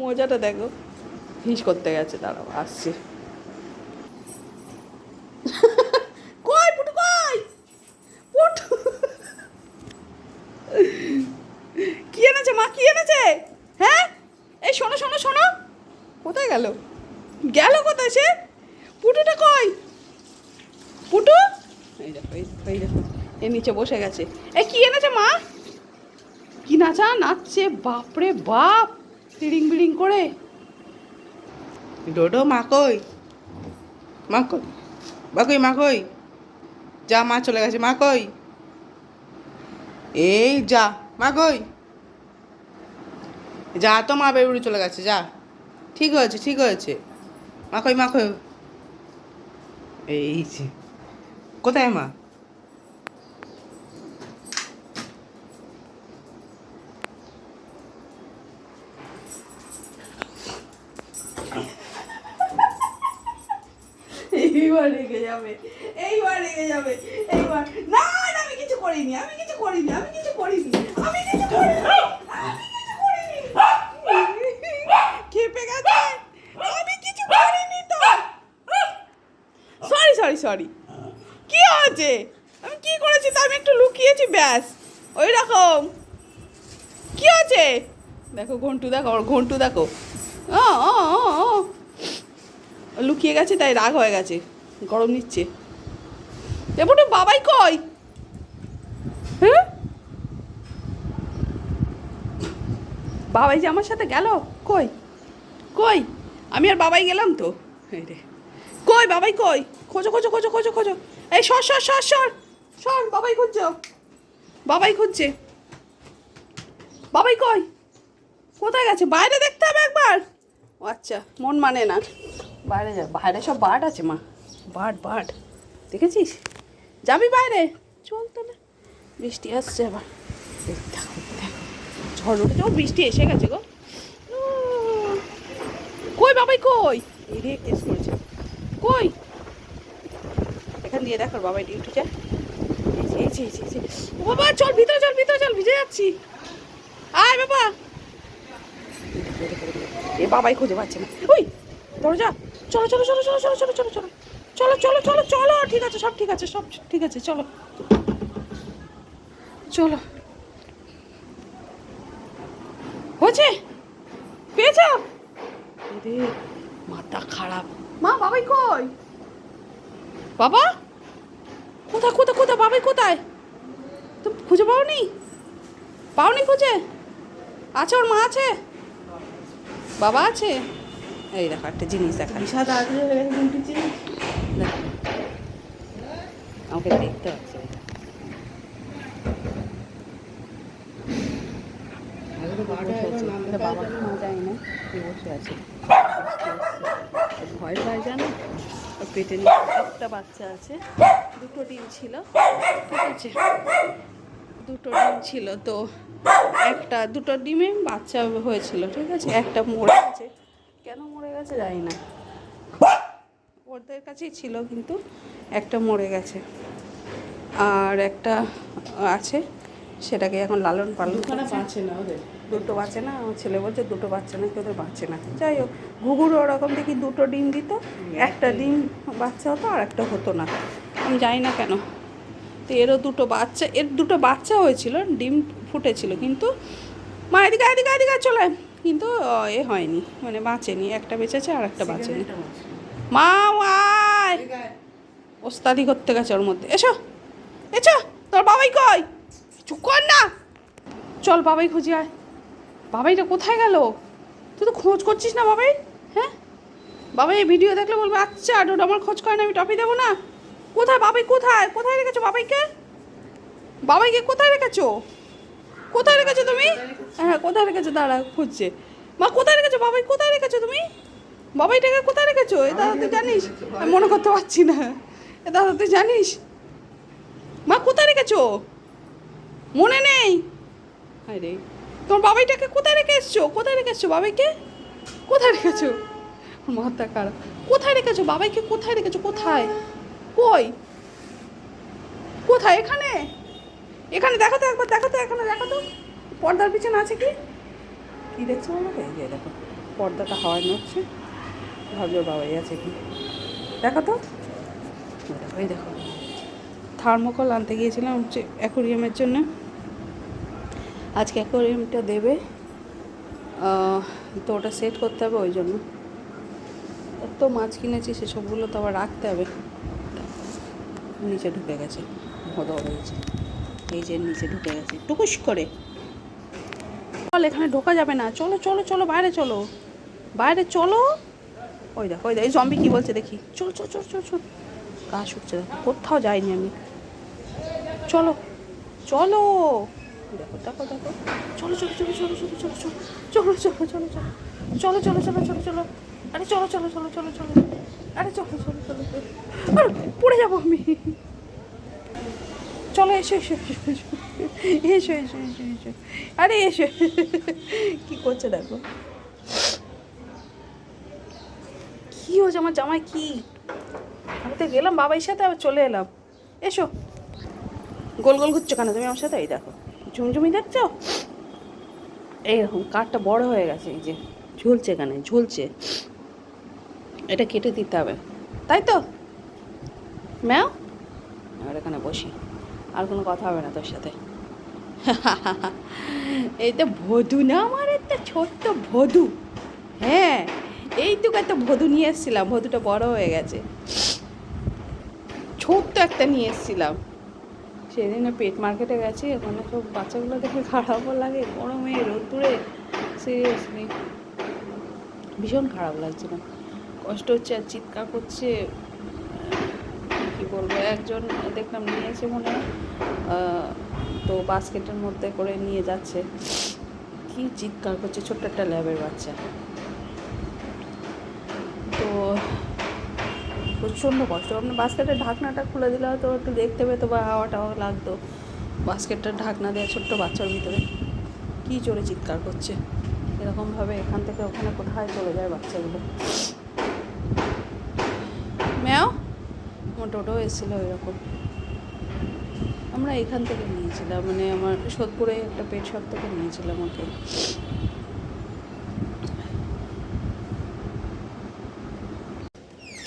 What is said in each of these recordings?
মজাটা দেখো। হিস করতে গেছে, দাঁড়াও, আসছে। পুটু পুটু। কি এনেছে মা, কি এনেছে? হ্যাঁ? শোনো শোনো শোনো। কোথায় গেল? গেল কোথায় সে? পুটুটা কই? পুটু? এর নিচে বসে গেছে। এই কি এনেছে মা? কি নাচা? নাচছে, বাপরে বাপ! তিড়িং বিড়িং করে? ডোডো মাকই। মাকই। বাকই মাকই। যা মা চলে গেছে, মাকই। এই যা, মাকই। যা তো মা বেরুড়ি চলে গেছে, যা। ঠিক হয়েছে ঠিক হয়েছে। মাকই মাকই। এই কোথায় মা? এইবার রেগে যাবে, এইবার রেগে যাবে, এইবার। না না, আমি কিছু করিনি, আমি কিছু করিনি, আমি কিছু করিনি, আমি কিছু করিনি গেছে, আমি কিছু করিনি তো। সরি সরি সরি কি হয়েছে? আমি কি করেছি তা আমি একটু লুকিয়েছি, ব্যাস। ওই রকম। কি আছে দেখো, ঘন্টু দেখো ঘন্টু, দেখো। ও। লুকিয়ে গেছে, তাই রাগ হয়ে গেছে। গরম নিচ্ছে। এবটু বাবাই কই? হ্যাঁ? বাবাই যে আমার সাথে গেল? কই? কই? আমি আর বাবাই গেলাম তো। রে। কই বাবাই, কই? খোঁজো খোঁজো খোঁজো খোঁজো খোঁজো। এই সর সর সর সর। সর, বাবাই খুঁজছো? বাবাই খুঁজছে। বাবাই কই? কোথায় গেছে? বাইরে দেখতে হবে একবার। ও আচ্ছা মন মানে না। বাইরে যা, বাইরে সব বার্ড আছে মা। বার্ড বাট দেখেছিস? যাবি বাইরে? চলতো না বৃষ্টি আসছে আবার। দেখো, দেখো। ঝড় উঠেছে বৃষ্টি এসে গেছে গো। কই বাবাই কই? এই রে কেস করেছে। কই? এখান দিয়ে দেখো বাবাই ডিউটি যায়। বাবা চল ভিতরে চল ভিতরে চল ভিজে যাচ্ছি। আয় বাবা। এ বাবাই খুঁজে পাচ্ছে না। ওই দরজা। চলো চলো চলো চলো চলো চলো চলো চলো। চলো চলো চলো চলো, ঠিক আছে, সব ঠিক আছে, সব ঠিক আছে, চলো। চলো। হয়েছে? পেয়েছ? মাথা খারাপ। মা, বাবাই কই? বাবা? কোথায় কোথায় কোথায়, বাবাই কোথায়? তুমি খুঁজে পাওনি? পাওনি খুঁজে? আছে, ওর মা আছে? বাবা আছে? এই দেখো, একটা জিনিস দেখা আমাকে দেখতে হচ্ছে। যায় না। বসে আছে। ভয় পায় জানো? পেটে নিয়ে একটা বাচ্চা আছে। দুটো ডিম ছিল। ঠিক আছে? দুটো ডিম ছিল তো একটা দুটো ডিমে বাচ্চা হয়েছিল। ঠিক আছে? একটা মরে গেছে। কেন মরে গেছে জানি না। ওদের কাছেই ছিল কিন্তু একটা মরে গেছে। আর একটা আছে সেটাকে এখন লালন পালন করছে। না ওদের? দুটো বাঁচে না আমার ছেলে বলছে দুটো বাচ্চা নাকি ওদের বাচ্চা না। যাই হোক ঘুঘুর ওরকম দেখি দুটো ডিম দিত একটা ডিম বাচ্চা হতো আর একটা হতো না। আমি জানি না কেন। তো এরও দুটো বাচ্চা এর দুটো বাচ্চা হয়েছিল ডিম ফুটেছিল কিন্তু মা এদিকে এদিকে এদিকে চলে কিন্তু এ হয়নি মানে বাঁচেনি একটা বেঁচেছে আর একটা বাঁচেনি। মা আয় ওস্তাদি করতে গেছে ওর মধ্যে। এসো। এসো। তোর বাবাই কই? চুপ কর না। চল বাবাই খুঁজি আয়। বাবাইটা কোথায় গেল? তুই তো খোঁজ করছিস না বাবাই? হ্যাঁ? বাবাই এই ভিডিও দেখলে বলবে আচ্ছা ডোড আমার খোঁজ করে না আমি টপি দেবো না? কোথায় বাবাই? কোথায়? কোথায় রেখেছো বাবাইকে? বাবাইকে কোথায় রেখেছো? কোথায় রেখেছো তুমি? হ্যাঁ কোথায় রেখেছো? দাঁড়া খুঁজছে। মা কোথায় রেখেছো বাবাই? কোথায় রেখেছো তুমি? বাবাইটাকে কোথায় রেখেছো? এ দাদা তুই জানিস, আমি মনে করতে পারছি না। এ দাদা তুই জানিস? মা, কোথায় রেখেছো? মনে নেই। আরে তোমার বাবাইটাকে কোথায় রেখে এসছো? কোথায় রেখে এসছো বাবাইকে? কোথায় রেখেছো? মাথা খারাপ। কোথায় রেখেছো? বাবাইকে কোথায় রেখেছো? কোথায়? কই? কোথায়? এখানে? এখানে দেখো তো একবার, দেখো তো এখানে, দেখো তো। পর্দার পিছনে আছে কি? কি দেখছ? দেখো, পর্দাটা হাওয়ায় নড়ছে। ভাবলো বাবাই আছে কি? দেখো তো। ওই দেখো। থার্মোকল আনতে গিয়েছিলাম হচ্ছে অ্যাকোরিয়ামের জন্য। আজকে অ্যাকোরিয়ামটা দেবে। তো ওটা সেট করতে হবে ওই জন্য। এত মাছ কিনেছি সেসবগুলো তো আবার রাখতে হবে। নিচে ঢুকে গেছে। ভদা গেছে এই যে নিচে ঢুকে গেছে। টুকুস করে। চল, এখানে ঢোকা যাবে না। চলো চলো চলো, বাইরে চলো। বাইরে চলো। ওই দেখো ওই দেখ এই জম্বি কি বলছে দেখি চল চল চল চল চল গা শুকছে দেখো কোথাও যাইনি আমি চলো চলো দেখো দেখো দেখো চলো চলো চলো চলো চলো চলো চলো চলো চলো চলো চলো চলো চলো চলো চলো আরে চলো চলো চলো চলো চলো আরে চলো চলো চলো চলো পড়ে যাব আমি চলো এসো এসো এসো এসো এসো এসো এসো আরে এসো কি করছে দেখো কি হয়েছে? আমার জামাই কি? আমি তো গেলাম বাবার সাথে আবার চলে এলাম। এসো। গোল গোল ঘুরছো কেন? তুমি আমার সাথে? এই দেখো। ঝুমঝুমি দেখছ? এইরকম কাঠটা বড় হয়ে গেছে, এই যে। ঝুলছে এখানে, ঝুলছে। এটা কেটে দিতে হবে। তাই তো? ম্যাও? আর এখানে বসি। আর কোনো কথা হবে না তোর সাথে। তো ভদু না আমার? একটা ছোট্ট ভদু। হ্যাঁ। এইটুকু একটা ভদু নিয়ে এসেছিলাম, ভদুটা বড় হয়ে গেছে। ছোট্ট একটা নিয়ে এসেছিলাম। সেদিন পেট মার্কেটে গেছি, ওখানে সব বাচ্চাগুলো দেখে খারাপও লাগে গরমে রোদ্দুরে সিরিয়াসলি ভীষণ খারাপ লাগছিল কষ্ট হচ্ছে আর চিৎকার করছে। কি বলব, একজন দেখলাম নিয়েছে মনে হয় তো বাস্কেটের মধ্যে করে নিয়ে যাচ্ছে। কি চিৎকার করছে, ছোট্ট একটা ল্যাবের বাচ্চা। প্রচণ্ড কষ্ট। আপনার বাস্কেটের ঢাকনাটা খুলে দিলে হয়তো একটু দেখতে পেতো বা হাওয়াটাও লাগতো। বাস্কেটটার ঢাকনা দেওয়া ছোট্ট বাচ্চার ভিতরে। কী জোরে চিৎকার করছে। এরকমভাবে এখান থেকে ওখানে কোথায় চলে যায় বাচ্চাগুলো। ম্যাও? আমার টোটো এসেছিল এরকম। আমরা এখান থেকে নিয়েছিলাম মানে আমার সোদপুরে একটা পেট শপ থেকে নিয়েছিলাম ওকে।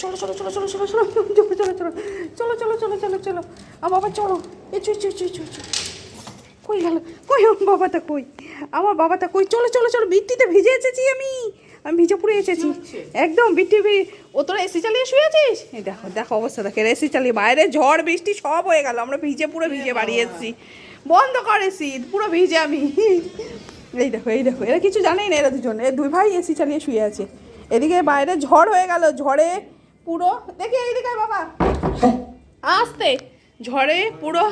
চলো চলো চলো চলো চলো চলো চলো চলো চলো চলো চলো চলো চলো চলো আ বাবা চলো এ চুই চুই চুই চুই চুই কই গেল কই আমার বাবাটা কই আমার বাবাটা কই চলো চলো চলো বৃত্তিতে ভিজে এসেছি আমি আমি ভিজে পুরে এসেছি একদম ভি- ও তোরা এসি চালিয়ে শুয়ে আছিস এই দেখো দেখো অবস্থা দেখে এসি চালিয়ে বাইরে ঝড় বৃষ্টি সব হয়ে গেল আমরা ভিজে পুরো ভিজে বাড়ি এসেছি বন্ধ কর এসি পুরো ভিজে আমি এই দেখো এই দেখো এরা কিছু জানেই না এরা দুজন এ দুই ভাই এসি চালিয়ে শুয়ে আছে এদিকে বাইরে ঝড় হয়ে গেল ঝড়ে পুরো দেখি এইদিকে বাবা। আসতে ঝড়ে পুরো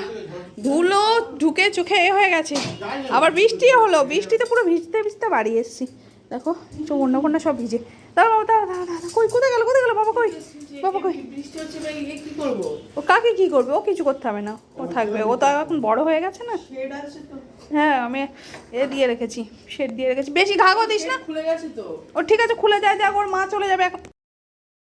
ধুলো ঢুকে চোখে এ হয়ে গেছে। আবার বৃষ্টিও হলো বৃষ্টিতে পুরো ভিজতে ভিজতে বাড়ি এসেছি। দেখো চোখ অন্য কন্যা সব ভিজে। দাঁড়া বাবা দাঁড়া দাঁড়া দাঁড়া কই কোথায় গেল কোথায় গেল বাবা কই? বাবা কই? ও কাকে কি করবে? ও কিছু করতে হবে না ও থাকবে। ও তো এখন বড় হয়ে গেছে না। হ্যাঁ আমি এ দিয়ে রেখেছি শেড দিয়ে রেখেছি। বেশি ঘাগো দিস না। খুলে গেছে তো। ও ঠিক আছে খুলে যায় যাক ওর মা চলে যাবে। এখন